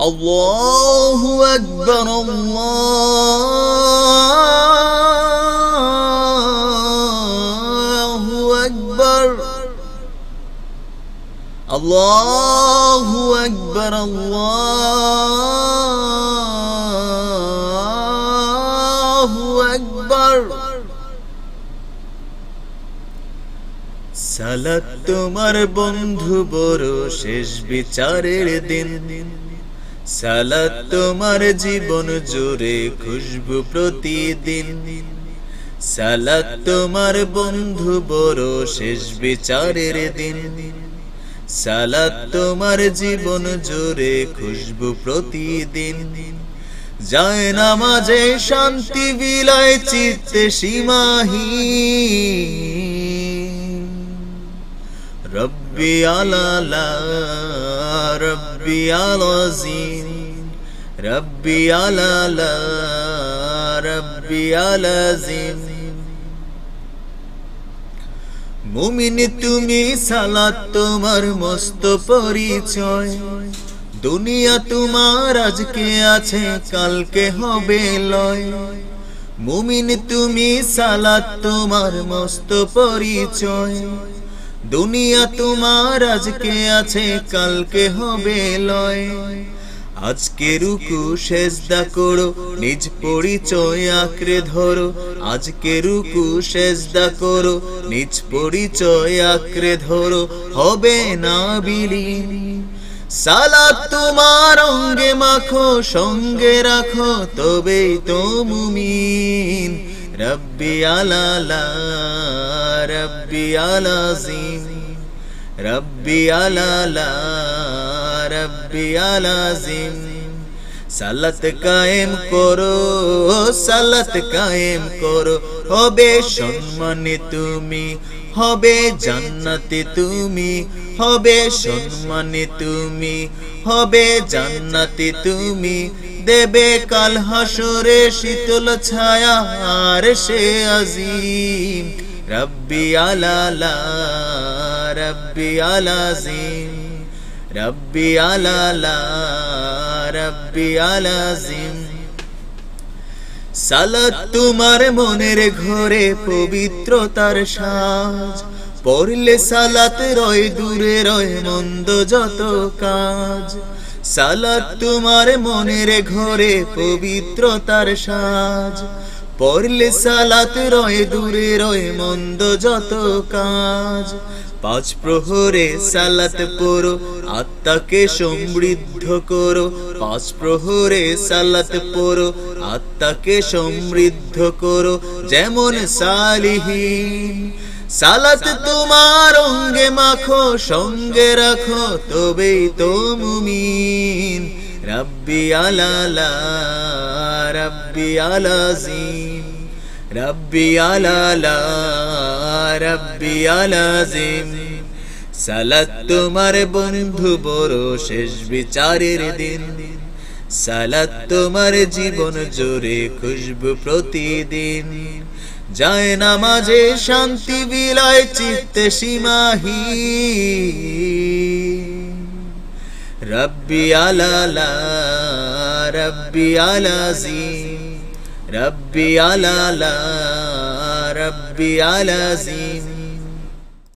الله أكبر الله أكبر الله أكبر الله أكبر সালাত তোমার বন্ধু বড় শেষ বিচারের দিন সালাত তোমার জীবন জুড়ে খুশবু প্রতিদিন। সালাত তোমার বন্ধু বড় শেষ বিচারের দিন। সালাত তোমার জীবন জুড়ে খুশবু প্রতিদিন। যায় নামাজে শান্তি, বিলায় চিত্তে সীমাহীন। রব্বি আলালা রব্বি আলাজিম রব্বি আলালা রব্বি আলাজিম মুমিন তুমি সালাত তোমার মস্ত পরিচয়। দুনিয়া তোমার, আজকে আছে, কালকে হবে লয়। মুমিন তুমি সালাত তোমার মস্ত পরিচয়। দুনিয়া তোমার আজকে আছে, কালকে হবে লয়। আজকে রুকু, সেজদা করো, নিজ পরিচয় আঁকড়ে ধরো। আজকে রুকু, সেজদা করো, নিজ পরিচয় আঁকড়ে ধরো। হবে না বিলীন। সালাত তোমার অঙ্গে মাখো, সঙ্গে রাখো, তবেই তো মুমিন। রব্বি আলালা, রব্বি আলাজিম রব্বি আলালা, রব্বি আলাজিম সালাত কায়েম করো, সালাত কায়েম করো, হবে সম্মানে তুমি, হবে জান্নাতে তুমি, হবে সম্মানে তুমি, হবে জান্নাতে তুমি দেবে কাল হাসরে শীতল ছায়া, আর সে আজিম। রব্বি আলালা, রব্বি আলাজিম। রব্বি আলালা, রব্বি আলাজিম। সালাত তোমার মনের ঘরে পবিত্রতার সাজ। পড়লে সালাত রয়, দূরে রয়, মন্দ যত কাজ। সালাত তোমার মনের ঘরে পবিত্রতার সাজ। পড়লে সালাত রয়, দূরে রয়, মন্দ যত কাজ। পাঁচ প্রহরে সালাত পড়ো, আত্মাকে সমৃদ্ধ করো। পাঁচ প্রহরে সালাত পড়ো, আত্মাকে সমৃদ্ধ করো। যেমন সালিহীন, সালাত তোমার অঙ্গে মাখো, সঙ্গে রাখো, তবেই তো মুমিন। রব্বি আলালা রব্বি আলাজিম রব্বি আলালা রব্বি আলাজিম সালাত তোমার বন্ধু বড় শেষ বিচারের দিন। সালাত তোমার জীবন জোরে খুশবু প্রতিদিন। যায় নামাজে শান্তি বিলায় চিত্তে সীমাহি। রব্বি আলালা রব্বি আলাজি রব্বি আলালা রব্বি আলাজিম